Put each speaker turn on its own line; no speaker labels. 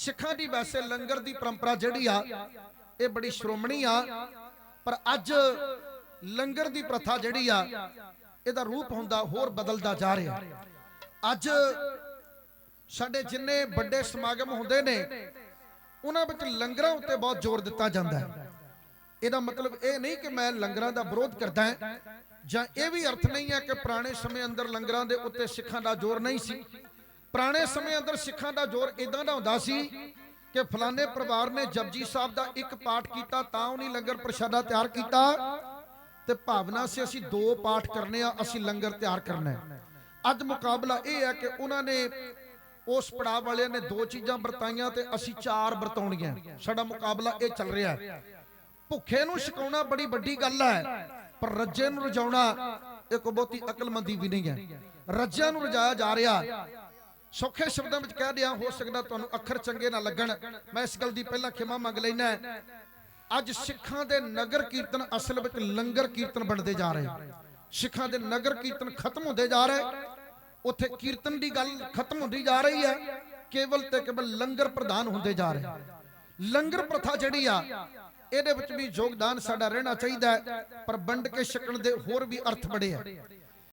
ਸਿੱਖਾਂ ਦੀ ਵੈਸੇ ਲੰਗਰ ਦੀ ਪਰੰਪਰਾ ਜਿਹੜੀ ਆ, ਇਹ ਬੜੀ ਸ਼੍ਰੋਮਣੀ ਆ। ਪਰ ਅੱਜ ਲੰਗਰ ਦੀ ਪ੍ਰਥਾ ਜਿਹੜੀ ਆ, ਇਹਦਾ ਰੂਪ ਹੁੰਦਾ, ਹੋਰ ਬਦਲਦਾ ਜਾ ਰਿਹਾ। ਅੱਜ ਸਾਡੇ ਜਿੰਨੇ ਵੱਡੇ ਸਮਾਗਮ ਹੁੰਦੇ ਨੇ, ਉਹਨਾਂ ਵਿੱਚ ਲੰਗਰਾਂ ਉੱਤੇ ਬਹੁਤ ਜ਼ੋਰ ਦਿੱਤਾ ਜਾਂਦਾ ਹੈ। ਇਹਦਾ ਮਤਲਬ ਇਹ ਨਹੀਂ ਕਿ ਮੈਂ ਲੰਗਰਾਂ ਦਾ ਵਿਰੋਧ ਕਰਦਾ ਹਾਂ, ਜਾਂ ਇਹ ਵੀ ਅਰਥ ਨਹੀਂ ਹੈ ਕਿ ਪੁਰਾਣੇ ਸਮੇਂ ਅੰਦਰ ਲੰਗਰਾਂ ਦੇ ਉੱਤੇ ਸਿੱਖਾਂ ਦਾ ਜ਼ੋਰ ਨਹੀਂ ਸੀ। ਪੁਰਾਣੇ ਸਮੇਂ ਅੰਦਰ ਸਿੱਖਾਂ ਦਾ ਜ਼ੋਰ ਇਦਾਂ ਦਾ ਹੁੰਦਾ ਸੀ ਕਿ ਫਲਾਣੇ ਪਰਿਵਾਰ ਨੇ ਜਪਜੀ ਸਾਹਿਬ ਦਾ ਇੱਕ ਪਾਠ ਕੀਤਾ ਤਾਂ ਉਹਨੇ ਲੰਗਰ ਪ੍ਰਸ਼ਾਦਾ ਤਿਆਰ ਕੀਤਾ ਤੇ ਭਾਵਨਾ ਸੀ ਅਸੀਂ ਦੋ ਪਾਠ ਕਰਨੇ ਆ, ਅਸੀਂ ਲੰਗਰ ਤਿਆਰ ਕਰਨਾ ਹੈ। ਅੱਜ ਮੁਕਾਬਲਾ ਇਹ ਹੈ ਕਿ ਉਹਨਾਂ ਨੇ ਉਸ ਪੜਾਅ ਵਾਲਿਆਂ ਨੇ ਦੋ ਚੀਜ਼ਾਂ ਵਰਤਾਈਆਂ ਤੇ ਅਸੀਂ ਚਾਰ ਵਰਤਾਉਣੀਆਂ। ਸਾਡਾ ਮੁਕਾਬਲਾ ਇਹ ਚੱਲ ਰਿਹਾ ਹੈ। ਭੁੱਖੇ ਨੂੰ ਛਕਾਉਣਾ ਬੜੀ ਵੱਡੀ ਗੱਲ ਹੈ, ਪਰ ਰੱਜੇ ਨੂੰ ਰਜਾਉਣਾ ਇਹ ਕੋਈ ਬਹੁਤੀ ਅਕਲਮੰਦੀ ਵੀ ਨਹੀਂ ਹੈ। ਰੱਜਿਆਂ ਨੂੰ ਰਜਾਇਆ ਜਾ ਰਿਹਾ। ਸੌਖੇ ਸ਼ਬਦਾਂ ਵਿੱਚ ਕਹਿ ਦਿਆਂ, ਹੋ ਸਕਦਾ ਤੁਹਾਨੂੰ ਅੱਖਰ ਚੰਗੇ ਨਾ ਲੱਗਣ। ਮੈਂ ਇਸ ਗੱਲ ਦੀ ਪਹਿਲਾਂ ਖਿਮਾ ਮੰਗ ਲੈਣਾ ਅੱਜ ਸਿੱਖਾਂ ਦੇ ਨਗਰ ਕੀਰਤਨ ਅਸਲ ਵਿੱਚ ਲੰਗਰ ਕੀਰਤਨ ਬਣਦੇ ਜਾ ਰਹੇ। ਸਿੱਖਾਂ ਦੇ ਨਗਰ ਕੀਰਤਨ ਖਤਮ ਹੁੰਦੇ ਜਾ ਰਹੇ। ਉੱਥੇ ਕੀਰਤਨ ਦੀ ਗੱਲ ਖਤਮ ਹੁੰਦੀ ਜਾ ਰਹੀ ਹੈ। ਕੇਵਲ ਤੇ ਕੇਵਲ ਲੰਗਰ ਪ੍ਰਦਾਨ ਹੁੰਦੇ ਜਾ ਰਹੇ। ਲੰਗਰ ਪ੍ਰਥਾ ਜਿਹੜੀ ਆ, ਇਹਦੇ ਵਿੱਚ ਵੀ ਯੋਗਦਾਨ ਸਾਡਾ ਰਹਿਣਾ ਚਾਹੀਦਾ ਹੈ। ਪਰ ਵੰਡ ਕੇ ਛਕਣ ਦੇ ਹੋਰ ਵੀ ਅਰਥ ਬੜੇ ਆ।